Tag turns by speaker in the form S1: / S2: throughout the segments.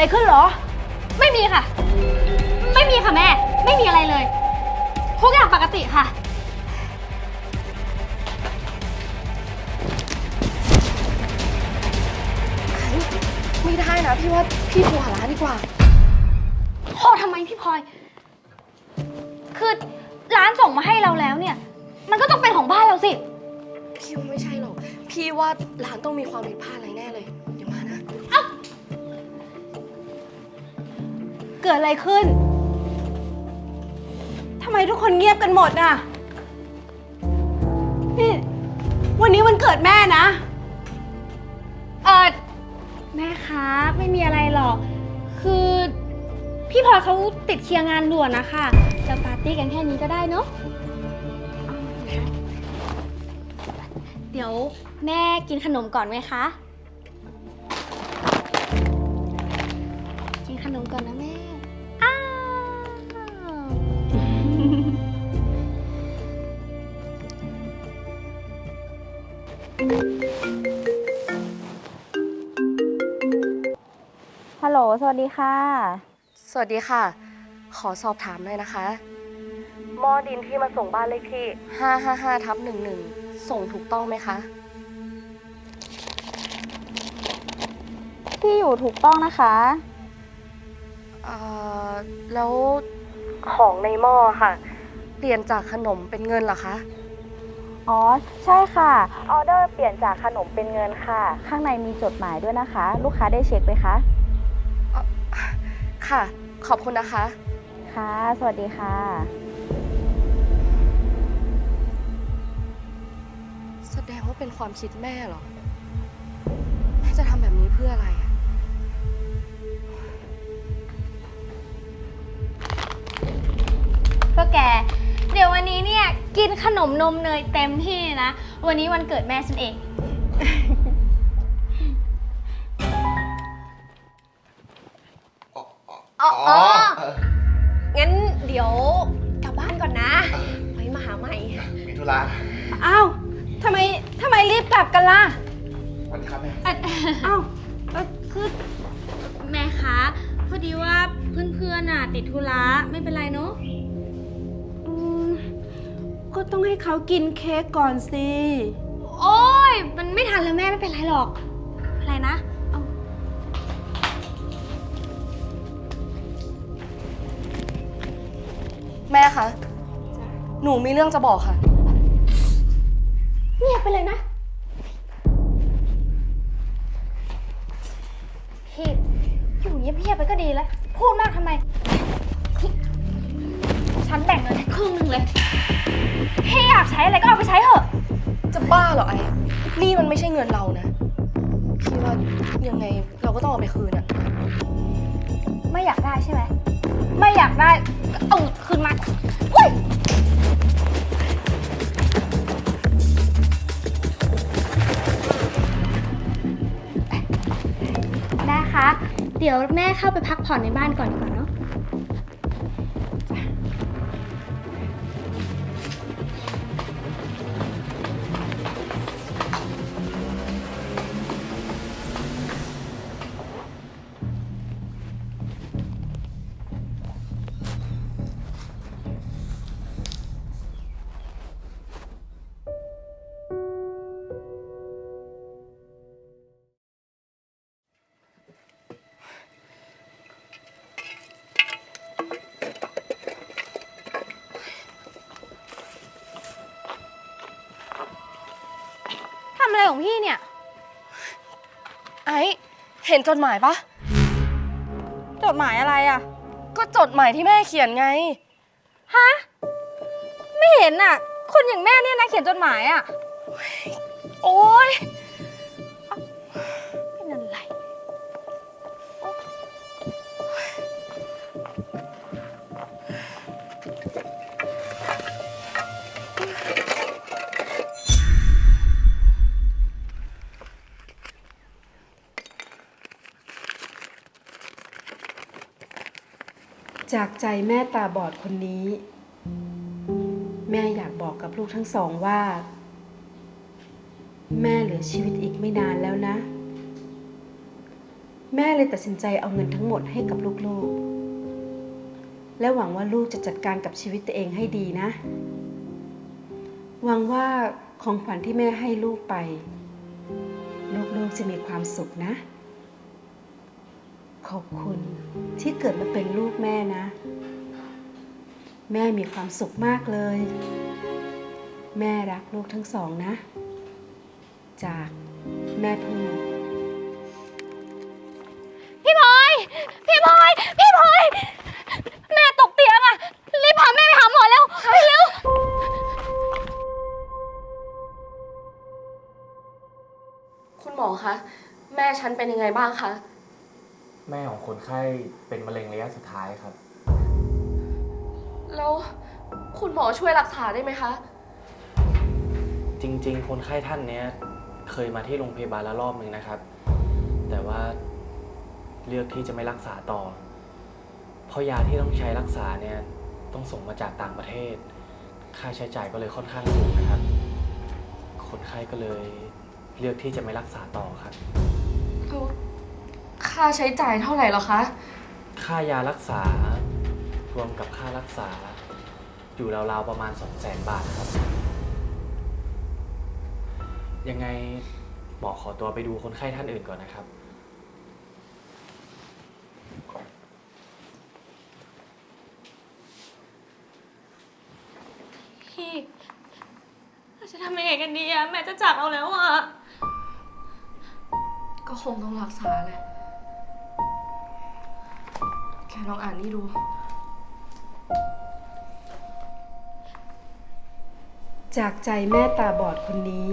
S1: อะไรขึ้นเหรอ
S2: ไม่มีค่ะ ไม่มีค่ะแม่ ไม่มีอะไรเลย ทุกอย่างปกติค่ะ
S3: ไม่ได้นะพี่ว่าพี่โทรหาร้านดีกว่า
S2: โทรทำไมพี่พลอย คือร้านส่งมาให้เราแล้วเนี่ย มันก็ต้องเป็นของบ้านเราสิ
S3: พี่ว่าไม่ใช่หรอก พี่ว่าร้านต้องมีความผิดพลาดอะไรแน่เลย เกิ
S1: ดอะไรขึ้น ทำไมทุกคนเงียบกันหมดน่ะ นี่ วันนี้วันเกิดแม่นะ
S2: เออแม่คะไม่มีอะไรหรอก คือพี่พลอยเขาติดเคลียร์งานด่วนนะคะจะปาร์ตี้กันแค่นี้ก็ได้เนาะเดี๋ยวแม่กินขนมก่อนไหมคะ
S4: สวัสดีค่ะ
S3: สวัสดีค่ะ ขอสอบถามหน่อยนะคะหม้อดินที่มาส่งบ้านเลขที่ 555ทับ11 ส่งถูกต้องไหมคะ
S4: ที่อยู่ถูกต้องนะคะ
S3: เอ่อแล้วของในหม้อค่ะ เปลี่ยนจากขนมเป็นเงินเหรอคะ
S4: อ๋อ ใช่ค่ะ ออเดอร์เปลี่ยนจากขนมเป็นเงินค่ะ ข้างในมีจดหมายด้วยนะคะ ลูกค้าได้เช็คไหมคะ
S3: ค่ะ ขอบคุณนะคะ
S4: ค่ะ สวัสดีค่ะ
S3: แสดงว่าเป็นความคิดแม่เหรอ แม่จะทำแบบนี้เพื่ออะไรอะ
S2: ก็แก เดี๋ยววันนี้เนี่ย กินขนมนมเนยเต็มที่นะ วันนี้วันเกิดแม่ฉันเอง
S1: ทำไมทำไมรีบกลับกันล่ะ
S5: สวัสดีครับแม่
S2: เอ่อ
S1: อ้าว
S2: เอ่อคือแม่คะพอดีว่าเพื่อนๆน่ะ ติดธุระไม่เป็นไรเนาะ
S1: อืมก็ต้องให้เขากินเค้กก่อนสิ
S2: โอ้ยมันไม่ทันแล้วแม่ไม่เป็นไรหรอก อะไรนะเอา
S3: แม่คะ หนูมีเรื่องจะบอกค่ะ
S2: เงียบไปเลยนะ พี่อยู่เงียบๆไปก็ดีแล้ว พูดมากทำไม ฉันแบ่งเงินให้ครึ่งหนึงเลย พี่อยากใช้อะไรก็เอาไปใช้เถอะ
S3: จะบ้าเหรอไอ้ นี่มันไม่ใช่เงินเรานะ พี่ว่ายังไงเราก็ต้องเอาไปคืนอะ
S2: ไม่อยากได้ใช่ไหม ไม่อยากได้ก็เอาคืนมาเฮ้ย เดี๋ยวแม่เข้าไปพักผ่อนในบ้านก่อนดีกว่า อะไรของพี่เนี่ย
S3: ไอ้เห็นจดหมายปะ
S2: จดหมายอะไรอะ
S3: ก็จดหมายที่แม่เขียนไง
S2: ฮะ ไม่เห็นอะคนอย่างแม่เนี่ยนะเขียนจดหมายอะ
S3: โอ๊ย
S1: จากใจแม่ตาบอดคนนี้ แม่อยากบอกกับลูกทั้งสองว่า แม่เหลือชีวิตอีกไม่นานแล้วนะ แม่เลยตัดสินใจเอาเงินทั้งหมดให้กับลูกๆ และหวังว่าลูกจะจัดการกับชีวิตตัวเองให้ดีนะ หวังว่าของขวัญที่แม่ให้ลูกไป ลูกๆจะมีความสุขนะ ขอบคุณที่เกิดมาเป็นลูกแม่นะ แม่มีความสุขมากเลย แม่รักลูกทั้งสองนะ จากแม่พึ่ง
S2: พี่พลอย พี่พลอย พี่พลอย แม่ตกเตียงอะรีบพาแม่ไปหาหมอเร็วไปเร็ว
S3: คุณหมอคะ แม่ฉันเป็นยังไงบ้างคะ
S6: แม่ของคนไข้เป็นมะเร็งระยะสุดท้ายครับ
S3: แล้วคุณหมอช่วยรักษาได้ไหมคะ
S6: จริง ๆ คนไข้ท่านเนี้ยเคยมาที่โรงพยาบาลแล้วรอบหนึ่งนะครับ แต่ว่าเลือกที่จะไม่รักษาต่อ เพราะยาที่ต้องใช้รักษาเนี่ยต้องส่งมาจากต่างประเทศ ค่าใช้จ่ายก็เลยค่อนข้างสูงนะครับ คนไข้ก็เลยเลือกที่จะไม่รักษาต่อครับ
S3: แล้ว ค่าใช้จ่ายเท่าไหร่เหรอคะ
S6: ค่ายารักษารวมกับค่ารักษา อยู่ราวๆประมาณ 2 0 0แสนบาทครับ ยังไงหมอขอตัวไปดูคนไข้ท่านอื่นก่อนนะครับ
S2: พี่เราจะทำยังไงกันดีอะแม่จะจากเราแล้วอะ
S3: ก็คงต้องรักษาแหละ แค่ลองอ่านนี่ดู
S1: จากใจแม่ตาบอดคนนี้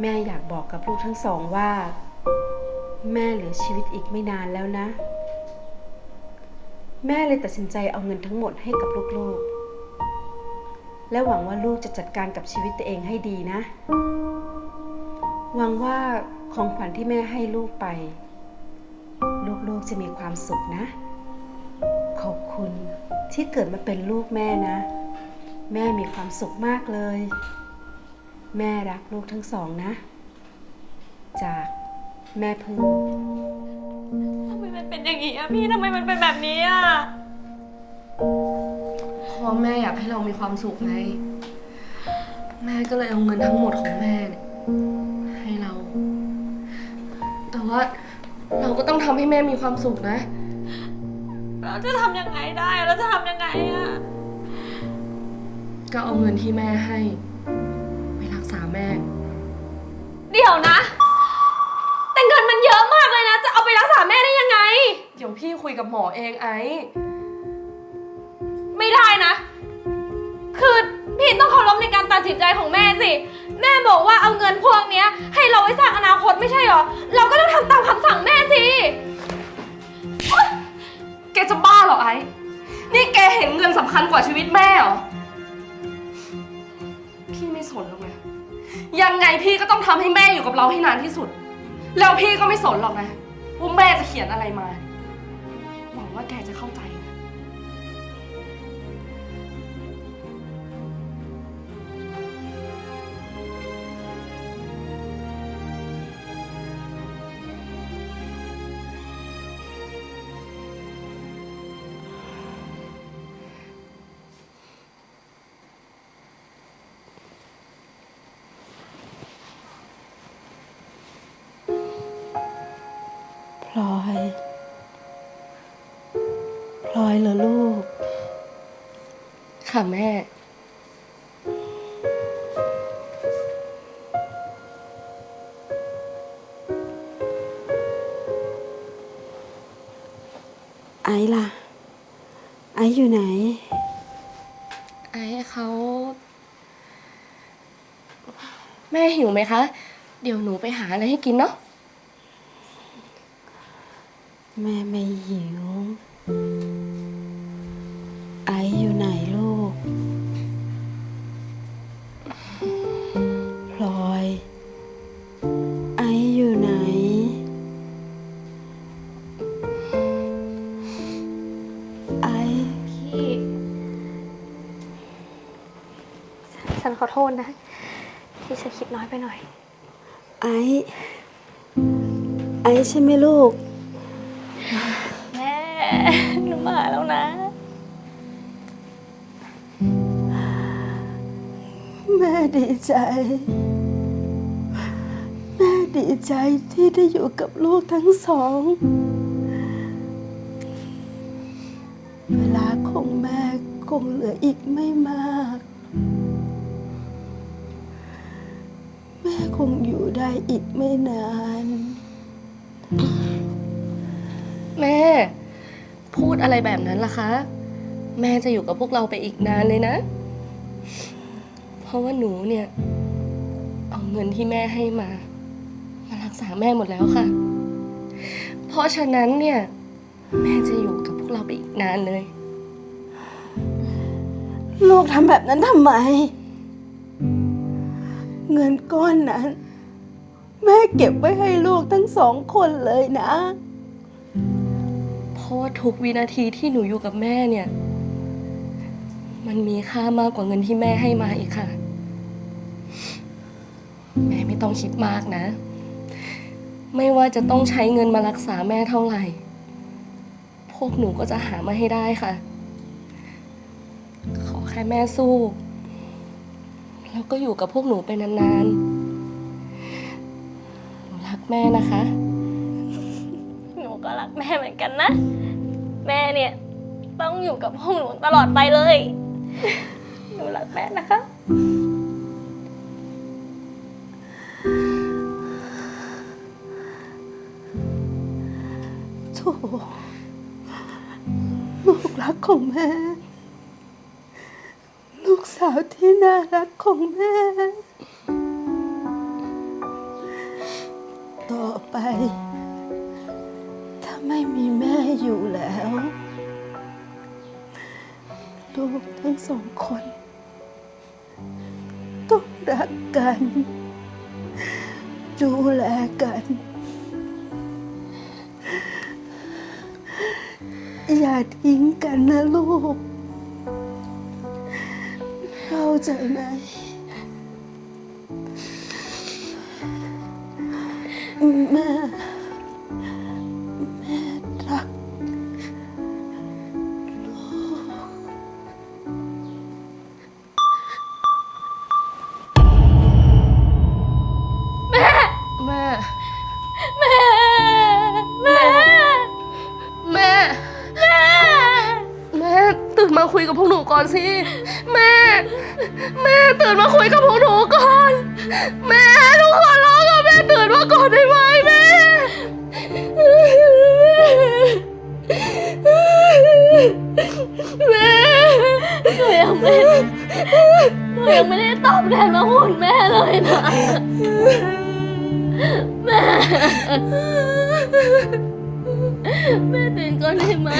S1: แม่อยากบอกกับลูกทั้งสองว่า แม่เหลือชีวิตอีกไม่นานแล้วนะ แม่เลยตัดสินใจเอาเงินทั้งหมดให้กับลูกๆ และหวังว่าลูกจะจัดการกับชีวิตตัวเองให้ดีนะ หวังว่าของขวัญที่แม่ให้ลูกไป ลูกๆจะมีความสุขนะ ขอบคุณที่เกิดมาเป็นลูกแม่นะ แม่มีความสุขมากเลย แม่รักลูกทั้งสองนะ จากแม่พึ่ง
S2: ทำไมมันเป็นอย่างนี้อะพี่ทำไมมันเป็นแบบนี้อะ
S3: เพราะแม่อยากให้เรามีความสุขไง แม่ก็เลยเอาเงินทั้งหมดของแม่เนี่ยให้เรา แต่ว่า เราก็ต้องทำให้แม่มีความสุขนะ
S2: เราจะทำยังไงได้ เราจะทำยังไงอะ
S3: ก็เอาเงินที่แม่ให้ ไปรักษาแม่
S2: เดี๋ยวนะ แต่เงินมันเยอะมากเลยนะ จะเอาไปรักษาแม่ได้ยังไง
S3: เดี๋ยวพี่คุยกับหมอเองไอ้
S2: ไม่ได้นะ คือพี่ต้องเคารพในการตัดสินใจของแม่สิ แม่บอกว่าเอาเงินพวกเนี้ย ให้เราไว้สร้างอนาคตไม่ใช่หรอ เราก็ต้องทำตามคำสั่งแม่สิ
S3: แกจะบ้าเหรอไอ้ นี่แกเห็นเงินสำคัญกว่าชีวิตแม่เหรอ พี่ไม่สนหรอกนะ ยังไงพี่ก็ต้องทำให้แม่อยู่กับเราให้นานที่สุด แล้วพี่ก็ไม่สนหรอกนะว่าแม่จะเขียนอะไรมา หวังว่าแกจะเข้าใจนะ
S1: ลอยพลอยเหรอลูก
S3: ค่ะแม่
S1: ไอ้ล่ะ ไอ้อยู่ไหน
S3: ไอ้เขา แม่หิวไหมคะ เดี๋ยวหนูไปหาอะไรให้กินเนาะ
S1: แม่ไม่หิว ไอ้อยู่ไหนลูก พลอย ไอ้อยู่ไหน ไอ้
S2: พี่ ฉันขอโทษนะ ที่ฉันคิดน้อยไปหน่อย
S1: ไอ้ไไอซ์ใช่ไหมลูก
S2: แม่
S1: ดีใจ แม่ดีใจที่ได้อยู่กับลูกทั้งสอง เวลาของแม่คงเหลืออีกไม่มาก แม่คงอยู่ได้อีกไม่นาน
S3: แม่ พูดอะไรแบบนั้นล่ะคะ แม่จะอยู่กับพวกเราไปอีกนานเลยนะ เพราะว่าหนูเนี่ย เอาเงินที่แม่ให้มา มารักษาแม่หมดแล้วค่ะ เพราะฉะนั้นเนี่ย แม่จะอยู่กับพวกเราไปอีกนานเลย
S1: ลูกทำแบบนั้นทำไม เงินก้อนนั้น แม่เก็บไว้ให้ลูกทั้งสองคนเลยนะ
S3: เพราะว่าทุกวินาทีที่หนูอยู่กับแม่เนี่ย มันมีค่ามากกว่าเงินที่แม่ให้มาอีกค่ะ แม่ไม่ต้องคิดมากนะ ไม่ว่าจะต้องใช้เงินมารักษาแม่เท่าไหร่ พวกหนูก็จะหามาให้ได้ค่ะ ขอแค่แม่สู้ แล้วก็อยู่กับพวกหนูไปนานๆ หนูรักแม่นะคะ
S2: หนูก็รักแม่เหมือนกันนะ แม่เนี่ยต้องอยู่กับพวกหนูตลอดไปเลย หนูรักแม่นะคะ
S1: โถลูกรักของแม่ ลูกสาวที่น่ารักของแม่ ต่อไป ถ้าไม่มีแม่อยู่แล้ว ลูกทั้งสองคน ต้องรักกัน ดูแลกัน อย่าทิ้งกันนะลูก เข้าใจไห
S3: มแม่ ตื่นมาคุยกับพวกหนูก่อน แม่ทุกคนร้องกับแม่ตื่นมาก่อนได้ไหมแม่ แม่
S2: หนูยังไม่หนูยังไม่ได้ตอบแทนมาหุ่นแม่เลยนะ แม่ แม่ตื่นก่อนได้ไหม